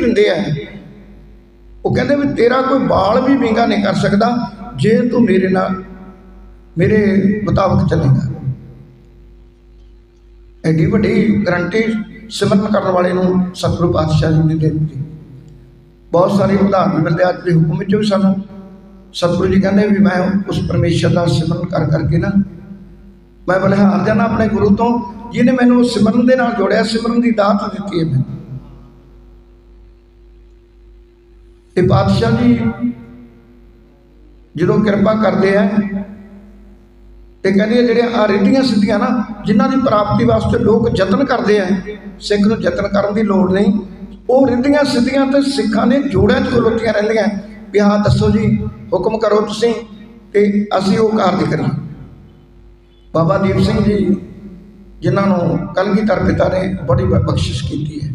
ਦਿੰਦੇ ਆ। ਉਹ ਕਹਿੰਦੇ ਵੀ ਤੇਰਾ ਕੋਈ ਬਾਲ ਵੀ ਵਿੰਗਾ ਨਹੀਂ ਕਰ ਸਕਦਾ, ਜੇ ਤੂੰ ਮੇਰੇ ਨਾਲ, ਮੇਰੇ ਮੁਤਾਬਕ ਚੱਲੇਗਾ। ਐਡੀ ਵੱਡੀ ਗਰੰਟੀ ਸਿਮਰਨ ਕਰਨ ਵਾਲੇ ਨੂੰ ਸਤਿਗੁਰੂ ਪਾਤਸ਼ਾਹ ਜੀ ਨੇ ਦੇ ਦਿੱਤੀ। ਬਹੁਤ ਸਾਰੇ ਉਦਾਹਰਨ ਮਿਲਦੇ ਅੱਜ ਦੇ ਹੁਕਮ ਵਿੱਚ ਵੀ ਸਾਨੂੰ ਸਤਿਗੁਰੂ ਜੀ ਕਹਿੰਦੇ ਵੀ ਮੈਂ ਉਸ ਪਰਮੇਸ਼ਰ ਦਾ ਸਿਮਰਨ ਕਰ ਕਰਕੇ ਨਾ, ਮੈਂ ਬਲਿਹਾਰ ਜਾਣਾ ਆਪਣੇ ਗੁਰੂ ਤੋਂ, ਜਿਹਨੇ ਮੈਨੂੰ ਸਿਮਰਨ ਦੇ ਨਾਲ ਜੋੜਿਆ, ਸਿਮਰਨ ਦੀ ਦਾਤ ਦਿੱਤੀ ਹੈ ਮੈਨੂੰ। ਇਹ ਪਾਤਸ਼ਾਹ ਜੀ ਜਦੋਂ ਕਿਰਪਾ ਕਰਦੇ ਆ ਤੇ ਕਹਿੰਦੇ ਆ ਜਿਹੜੇ ਆ ਰਿੱਧੀਆਂ ਸਿੱਧੀਆਂ ਨਾ, ਜਿਨ੍ਹਾਂ ਦੀ ਪ੍ਰਾਪਤੀ ਵਾਸਤੇ ਲੋਕ ਯਤਨ ਕਰਦੇ ਆ, ਸਿੱਖ ਨੂੰ ਯਤਨ ਕਰਨ ਦੀ ਲੋੜ ਨਹੀਂ। ਉਹ ਰਿੱਧੀਆਂ ਸਿੱਧੀਆਂ ਤੇ ਸਿੱਖਾਂ ਨੇ ਜੋੜਿਆਂ 'ਚ ਖਲੋਤੀਆਂ ਰਹਿੰਦੀਆਂ। ਵੀ ਹਾਂ, ਦੱਸੋ ਜੀ, ਹੁਕਮ ਕਰੋ ਤੁਸੀਂ ਤੇ ਅਸੀਂ ਉਹ ਕਾਰਜ ਕਰੀਏ। ਬਾਬਾ ਦੀਪ ਸਿੰਘ ਜੀ, ਜਿਨ੍ਹਾਂ ਨੂੰ ਕਲਗੀਧਰ ਪਿਤਾ ਨੇ ਬੜੀ ਬਖਸ਼ਿਸ਼ ਕੀਤੀ ਹੈ।